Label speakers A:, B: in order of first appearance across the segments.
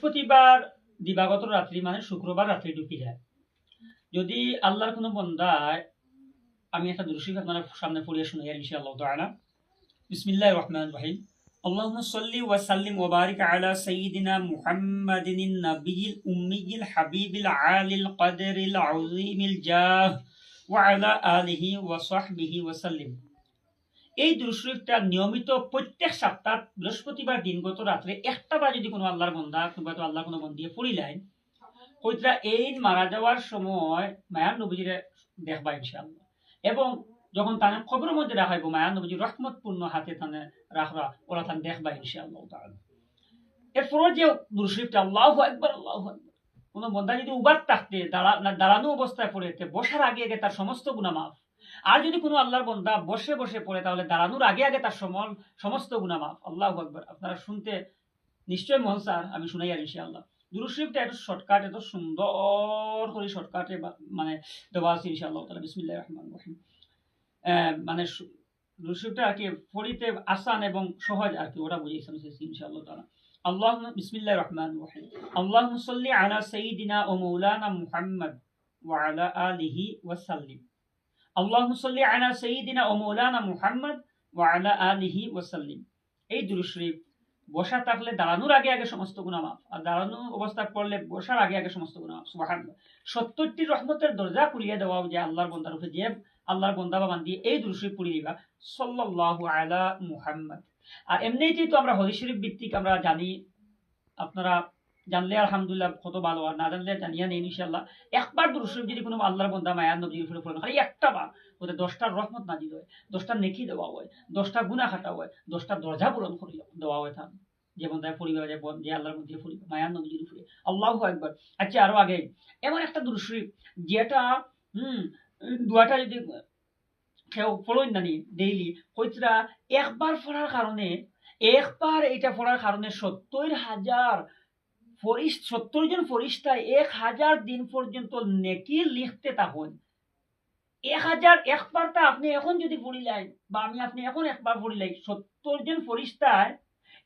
A: বৃহস্পতিবার দিবাগত রাত্রি মানে শুক্রবার রাত্রি ঢুকি যায় যদি আল্লাহর কোনো বন্দায় আমি একটা দুরুশিক আপনার সামনে পড়িয়ে শুনে ইনশাআল্লাহ তাআলা বিসমিল্লাহির রহমানির রহিম اللهم صل وسلم وبارك على سيدنا محمد النبي الأمي الحبيب العالي القدر العظيم الجاه وعلى آله وصحبه وسلم এই দুরুশরীফটা নিয়মিত প্রত্যেক সপ্তাহ বৃহস্পতিবার দিনগত রাত্রে একটা বার যদি কোনো আল্লাহর বন্ধা কিংবা তো আল্লাহর কোনো বন্দিয়ে পড়িলেন কইতরা এই মারা যাওয়ার সময় মায়ার নবীজিরে দেখবা ইনশাআল্লাহ। এবং যখন তানে খবরের মধ্যে রাখা হইব মায়ার নবীজি রহমতপূর্ণ হাতে তানে রাখবা ওরা তান দেখবা ইনশাআল্লাহ তাআলা। এরপর যে দুরুশরীফটা আল্লাহু একবার আল্লাহু কোনো বন্ধা যদি উবার থাকতে দাঁড়া দাঁড়ানো অবস্থায় পড়ে বসার আগে আগে তার সমস্ত গুণা মাফ। আর যদি কোনো আল্লাহর বন্দা বসে বসে পড়ে, তাহলে দাঁড়ানোর আগে আগে তার সমল, সমস্ত গুণা মাফ। আল্লাহ আকবর। আপনারা শুনতে নিশ্চয় মন, স্যার, আমি শুনাই আর ইনশাআল্লাহ। দুরুশরীফটা এত শর্টকাট এত সুন্দর করে শর্টকাটে মানে দেওয়া আছে ইনশাআল্লাহ তালা বিসমিল্লাহ রহমান রহিম। মানে দুরুশরীফটা আর কি পড়িতে আসান এবং সহজ আর কি, ওটা বুঝিয়েছেন ইনশাআল্লাহ তালা আল্লাহ বিসমিল্লাহ রহমান রহিম। আল্লাহ সাল্লি আলা সঈদিনা ও মৌলানা মুহাম্মদ ওয়ালা আলিহি ওয়াসাল্লিম। আল্লাহুম্মা সাল্লি আলা সাইয়্যিদিনা ও মাওলানা মুহাম্মদ ওয়া আলা আলিহি ওয়া এই দুরূদ শরীফ, বসা থাকলে দাঁড়ানোর আগে আগে সমস্ত গুনাহ মাফ, আর দাঁড়ানো অবস্থা পড়লে বসার আগে আগে সমস্ত গুনাহ মাফ, সুবহানাল্লাহ। 70টি রহমতের দরজা খুলিয়ে দেওয়া যে আল্লাহর বান্দার উপরে যে আল্লাহর বান্দা বা বান্দি, এই দুরূদ শরীফ পড়ে দিবা, সাল্লাল্লাহু আলা মুহাম্মদ। আর এমনিতেই তো আমরা হাদিস শরীফ ভিত্তিক আমরা জানি, আপনারা জানলে আলহামদুলিল্লাহ কত ভালো, আর না জানলে জানিয়া নেই ইনশাল্লাহ একবার দুরুশরীফ যদি কোনো আল্লাহর বন্ধা মায়ার নবীর উপরে পড়ে, খালি একটা বার ওদের দশটার রহমত নাজিল হয় দশটা নেকি দেওয়া হয় দশটা গুণা খাটা হয় দশটা দরজা পূরণ করে, দেওয়া হয় তার। যে বন্ধায় পরিবার যে যে আল্লাহর মধ্যে পরিবার মায়ার নবীর উপরে। আল্লাহ একবার আচ্ছা আরও আগে, এমন একটা দুরুশরীফ যেটা, হুম, দুয়াটা যদি কেউ পড়েন নানি ডেইলি কইতরা একবার পড়ার কারণে, একবার এটা পড়ার কারণে সত্তর হাজার সত্তর জন ফরিস্তায় এক হাজার দিন পর্যন্ত নেকি লিখতে থাকুন। এক হাজার একবারটা আপনি এখন যদি পড়িলেন, বা আমি আপনি এখন একবার পড়িলাই, সত্তর জন ফরিস্তায়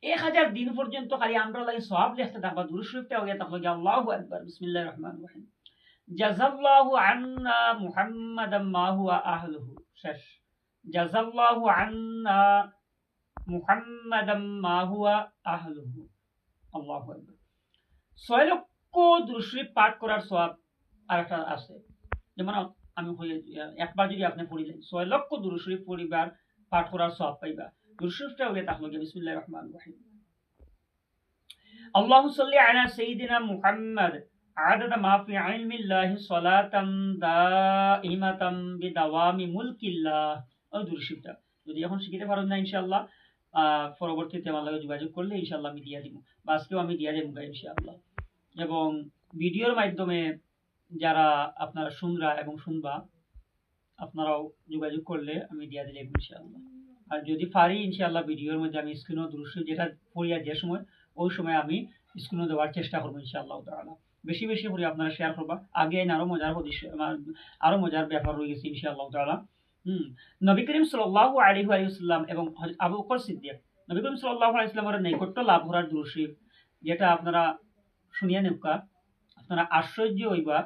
A: এক হাজার দিন পর্যন্ত খালি আমরা লাগে সব লিখতে থাকবা। দুরুশরীফটা হয়ে থাকল যে আল্লাহ একবার বিসমিল্লাহ রহমান রহিম। জাজাল্লাহু আন্না মুহাম্মাদাম মা হুয়া আহলুহু। শেষ। জাজাল্লাহু আন্না মুহাম্মাদাম মা হুয়া আহলুহু। আল্লাহু আকবার। ছয় লক্ষ দুরুশরীফ পাঠ করার সব আর একটা আছে যেমন আমি একবার যদি আপনি পড়িলেন ছয় লক্ষ দুরুশরীফ পরিবার পাঠ করার সব পাইবা দুরুশরীফটা হলে তাহলে বিসমিল্লাহ রহমান রহিম اللهم صل على سيدنا محمد عدد ما في علم الله صلاة دائمة بدوام ملك الله ওই দুরুশরীফটা যদি এখন শিখিতে পারেন না ইনশাআল্লাহ পরবর্তীতে আমার যোগাযোগ করলে ইনশাআল্লাহ আমি দিয়ে দিব। বা আজকেও আমি দিয়ে দেবো ইনশাআল্লাহ। এবং ভিডিওর মাধ্যমে যারা আপনারা শুনরা এবং শুনবা, আপনারাও যোগাযোগ করলে আমি দিয়ে দিলে ইনশাআল্লাহ। আর যদি পারি ইনশাআল্লাহ ভিডিওর মধ্যে আমি স্ক্রিনও দৃশ্য যেটা পড়িয়া যে সময়, ওই সময় আমি স্ক্রিনও দেওয়ার চেষ্টা করব ইনশাআল্লাহ তাআলা। বেশি বেশি করে আপনারা শেয়ার করবা। আগে আরও মজার আরও মজার ব্যাপার রয়ে গেছে ইনশাআল্লাহ তাআলা। নবী করিম সাল্লাল্লাহু আলাইহি ওয়াসাল্লাম এবং আবু বকর সিদ্দিক। নবী করিম সাল্লাল্লাহু আলাইহি ওয়াসাল্লামের নৈকট্য লাভ করার দুরুশরীফ যেটা আপনারা শুনিয়া নেবকা আপনারা আশ্চর্য হইবা,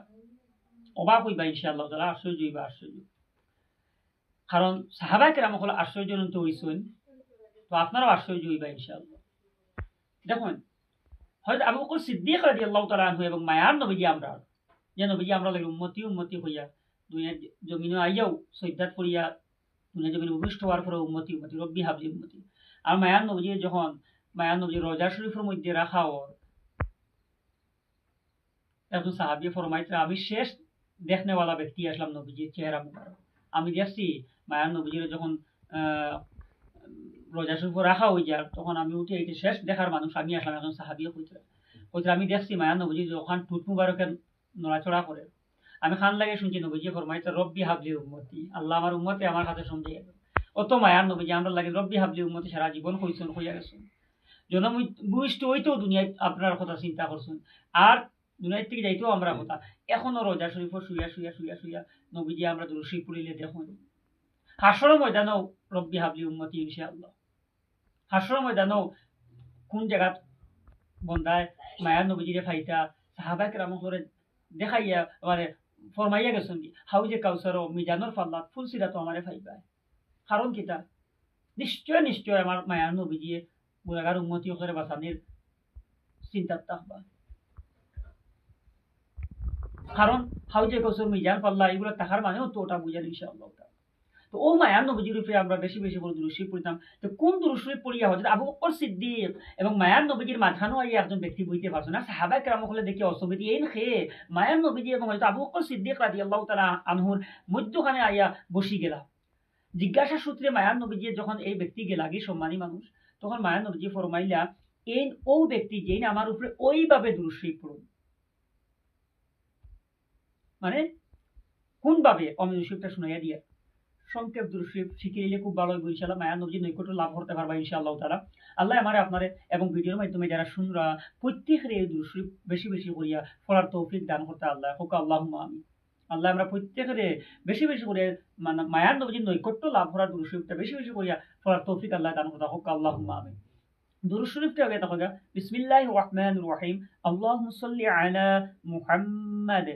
A: অবাক হইবা ইনশাআল্লাহ তাআলা, আশ্চর্য হইবা, আশ্চর্য। কারণ সাহাবা কেরাম হল আশ্চর্যজনিত হইছেন, তো আপনারাও আশ্চর্য হইবা ইনশাআল্লাহ। দেখুন হয়তো আবু বকর সিদ্দিক রাদিয়াল্লাহু তাআলা আনহু এবং মায়ার নবীজি আমরা যে নবীজি আমরা লাগে উন্মতি উম্মতি হইয়া দুনিয়া জমিনে দুনিয়া জমিনে উপৃষ্ট হওয়ার পরে রব্বি উম্মতি। আর মায়ার নবীজি যখন মায়ার নবীজি রোজা শরীফের মধ্যে রাখা ওর একজন সাহাবি আমি শেষ দেখনেওয়ালা ব্যক্তি আসলাম নবীজির চেহারা মুবারক। আমি দেখছি মায়ান নবীজির যখন রোজা শরীফ রাখা হয়ে যায়, তখন আমি উঠে এটি শেষ দেখার মানুষ, আমি আসলাম একজন সাহাবিও কইতে। কইতে আমি দেখছি মায়ার নবীজি যখন টুট মুবারকের নড়াচড়া করে। আমি খান লাগে শুনছি, নবীজি ফরমাইতে রব্বি হাবলি উম্মতি। আল্লাহ আমার উম্মতে আমার শুনতে গেল অত মায়ার নবীজি আমরা লাগে, রব্বি হাবলি উম্মতি, সারা জীবন কইছেন কইয়া গেছেন। জনম বুঝতে হইতেও দুনিয়ায় আপনার কথা চিন্তা করছেন। আর দুনিয়ার থেকে যাইতেও আমরা কথা। এখনও রোজা শরীফ শুইয়া শুইয়া শুইয়া শুইয়া নবীজি আমরা দুরুশি পড়িলে দেখুন। হাসর ময়দানও রব্বি হাবলি উম্মতি ইনশাআল্লাহ। হাসর ময়দানও কোন জায়গাত বন্দায় মায়ার নবীজিরে ফাইতা সাহাবাই কেরাম করে দেখাইয়া মানে ফরমাইয়া গেছেন হাউজে কাউসার মিজানোর ফাল্লাত, ফুল সিরা তো ফাই ফাইবায়। কারণ কিতা নিশ্চয় নিশ্চয় আমার মায়ার নবীজিয়ে গুণাগার উন্নতি করে বাঁচানির চিন্তার তাহবা। কারণ হাউজে কৌশল মিজান পাল্লা এগুলো টাকার মানেও তো ওটা বুঝার ইনশাআল্লাহ। তো ও মায়ার আমরা বেশি বেশি করে পড়িতাম। তো কোন পড়িয়া আবু বকর সিদ্দিক এবং মায়ার একজন ব্যক্তি পারছে না কেরাম হলে দেখি অসবিতি এই মায়ার এবং আবু বকর সিদ্দিক রাজি আল্লাহ তালা আনহুর মধ্যখানে আইয়া বসি জিজ্ঞাসা সূত্রে মায়ার নবীজি যখন এই ব্যক্তি গেলাগি সম্মানী মানুষ, তখন মায়ার নবীজি ফরমাইলা, এই ও ব্যক্তি যেই আমার উপরে ওইভাবে দুরুশরীফ পড়ুন মানে কোনভাবে? অমিন শরীফটা শুনাইয়া দিয়া। সংক্ষেপ দুরুশরীফ শিখে নিলে খুব ভালো হইব ইনশাল্লাহ মায়া নবজি নৈকট্য লাভ করতে পারবা ইনশাআল্লাহ তারা আল্লাহ আমারে আপনারে এবং ভিডিওর মাধ্যমে যারা শুনরা, প্রত্যেকের এই দুরুশরীফ বেশি বেশি করিয়া ফলার তৌফিক দান করতে আল্লাহ হোক আল্লাহ আমি আল্লাহ আমরা প্রত্যেকের বেশি বেশি করে মানে মায়ার নবজির নৈকট্য লাভ করার দুরুশরীফটা বেশি বেশি করিয়া ফলার তৌফিক আল্লাহ দান করতে হোক আল্লাহ আমি দুরুশরীফটা আগে দেখো বিসমিল্লাহ রহমান রহিম। আল্লাহুম্মা সাল্লি আলা মুহাম্মাদ।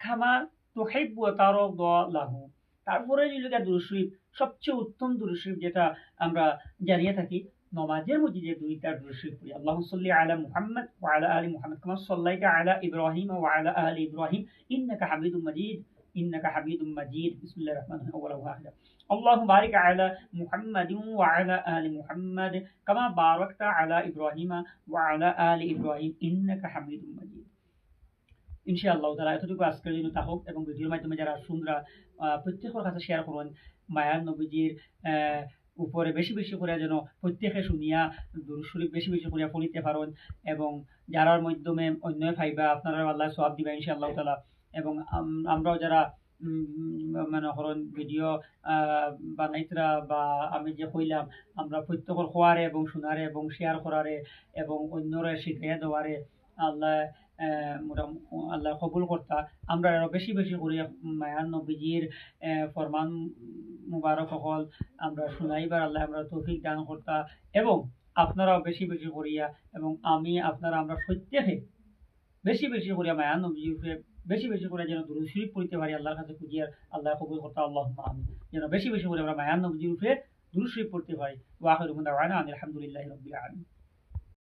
A: খামা তুহিব্বু তারদা লাহু। তারপরে যেটা দুরুশরীফ সবচেয়ে উত্তম দুরুশরীফ যেটা আমরা জানিয়ে থাকি নমাজের মধ্যে যে দুইটা দুরুশরীফ পড়ি আল্লাহু সাল্লি আলা মুহাম্মদ ওয়া আলা আলি মুহাম্মদ কামা সাল্লাইতা আলা ইব্রাহিম ওয়া আলা আলি ইব্রাহিম ইন্নাকা হামিদুম মাজিদ إنك حميد مجيد بسم الله الرحمن الرحيم أولا واحدة اللهم بارك على محمد وعلى آل محمد كما باركت على إبراهيم وعلى آل إبراهيم إنك حميد مجيد ইনশাআল্লাহ তারা এতটুকু আজকের জন্য তা হোক এবং ভিডিওর মাধ্যমে যারা শুনরা প্রত্যেকের কাছে শেয়ার করুন, মায়ার নবীজির উপরে বেশি বেশি করে যেন প্রত্যেকে শুনিয়া দুরুশরীফ বেশি বেশি করিয়া পড়িতে পারেন এবং যারার মাধ্যমে অন্য ফাইবা আপনারা আল্লাহ সব দিবা ইনশাআল্লাহ তালা এবং আমরাও যারা মানে হরণ ভিডিও বানাইতরা বা আমি যে কইলাম, আমরা প্রত্যেকের হওয়ারে এবং শোনারে এবং শেয়ার করারে এবং অন্যরা শিখিয়ে দেওয়ারে আল্লাহ আল্লাহ কবুল কর্তা। আমরা আরও বেশি বেশি করে মায়ান নবীজির ফরমান মুবারক হল আমরা শুনাইবার আল্লাহ আমরা তৌফিক দান কর্তা। এবং আপনারাও বেশি বেশি করিয়া এবং আমি, আপনারা, আমরা প্রত্যেকে বেশি বেশি করিয়া মায়ান নবীজির বেশি বেশি করে যেন দুরুদ শরীফ পড়িতে পারি, আল্লাহর কাছে খুঁজিয়ার আল্লাহ কবুল কর্তা আল্লাহ আমি যেন বেশি বেশি করে আমরা মায়ান নবীজির উপরে দুরুদ শরীফ পড়তে পারি। ওয়াহির আলহামদুলিল্লাহ রবিল আলম